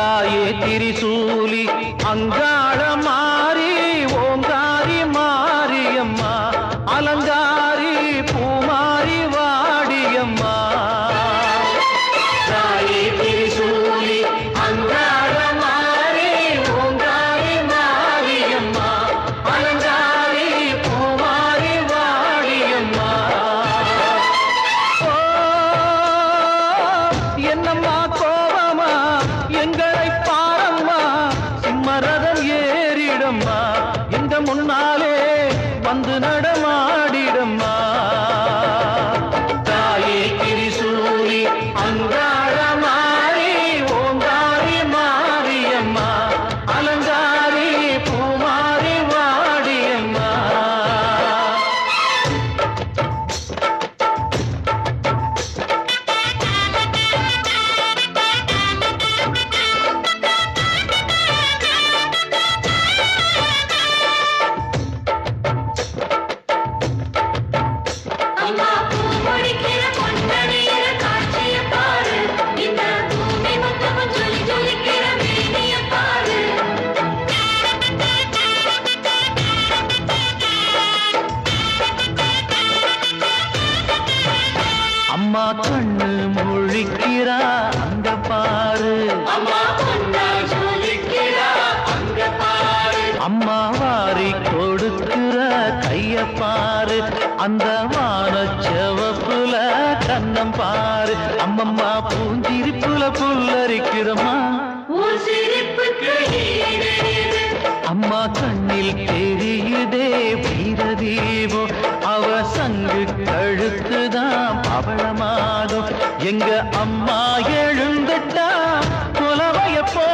திரிசூலி அங்காள மாறி ஓங்காரி மாரியம்மா அலங்காரி பூமாரி வாடியம்மா தாயே திரிசூலி அங்காள மாறி ஓங்காரி மாரியம்மா அலங்காரி பூமாரி வாடியம்மா என்னம்மா வந்து அம்மா கண்ணு முழிக்கிறா அங்க பாரு. அம்மா வாரி கொடுக்கிற கைய பாரு அந்த வான செவப்புல கண்ணம் பாரு. அம்மம்மா பூஞ்சிரிப்புல புல்லரிக்கிறம்மா. அம்மா கண்ணில் தெரியுதே வீரதீபம் எங்க அம்மா எழுந்துட்டா புலவைய போ